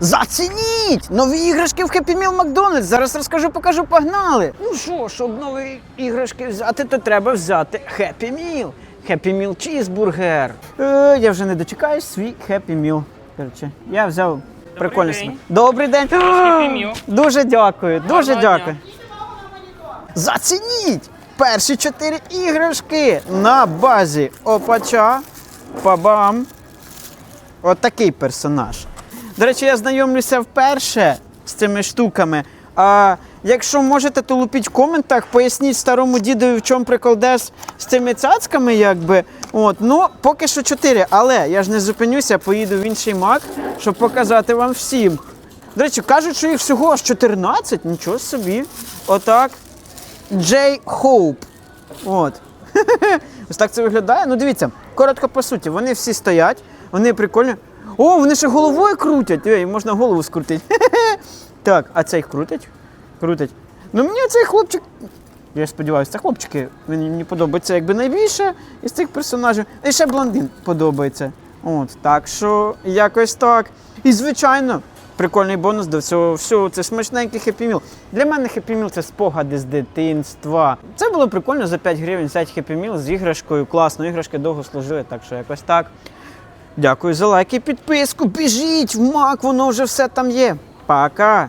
Зацініть! Нові іграшки в Happy Meal Макдональдс. Зараз розкажу, покажу, погнали. Ну що, щоб нові іграшки взяти, то треба взяти Happy Meal. Happy Meal Cheeseburger. Е, я вже не дочекаюсь свій Happy Meal. Коротше, я взяв прикольний день. смак. Добрий день. Happy Meal. Дуже дякую, дуже Гарного дякую. Зацініть! Перші чотири іграшки на базі Опача. Пабам. От такий персонаж. До речі, я знайомлюся вперше з цими штуками. А якщо можете, то лупіть в коментах, поясніть старому дідові, в чому прикол дес з цими цяцьками, якби. От, ну, поки що чотири. Але я ж не зупинюся, поїду в інший мак, щоб показати вам всім. До речі, кажуть, що їх всього аж 14. Нічого собі. Отак. Джей Хоуп. От. Ось так це виглядає. Ну дивіться, коротко по суті, вони всі стоять, вони прикольні. О, вони ще головою крутять. Ей, можна голову скрутити. Так, а цей крутить? Крутить. Ну мені цей хлопчик. Я сподіваюся, це хлопчики. Він мені подобається якби найбільше із цих персонажів. І ще блондин подобається. От, так що якось так. І звичайно, прикольний бонус до всього всього. Це смачненький Meal. Для мене Meal це спогади з дитинства. Це було прикольно за 5 гривень взяти Meal з іграшкою. Класно, іграшки довго служили, так що якось так. Дякую за лайк і підписку. Біжіть в мак, воно вже все там є. Пока!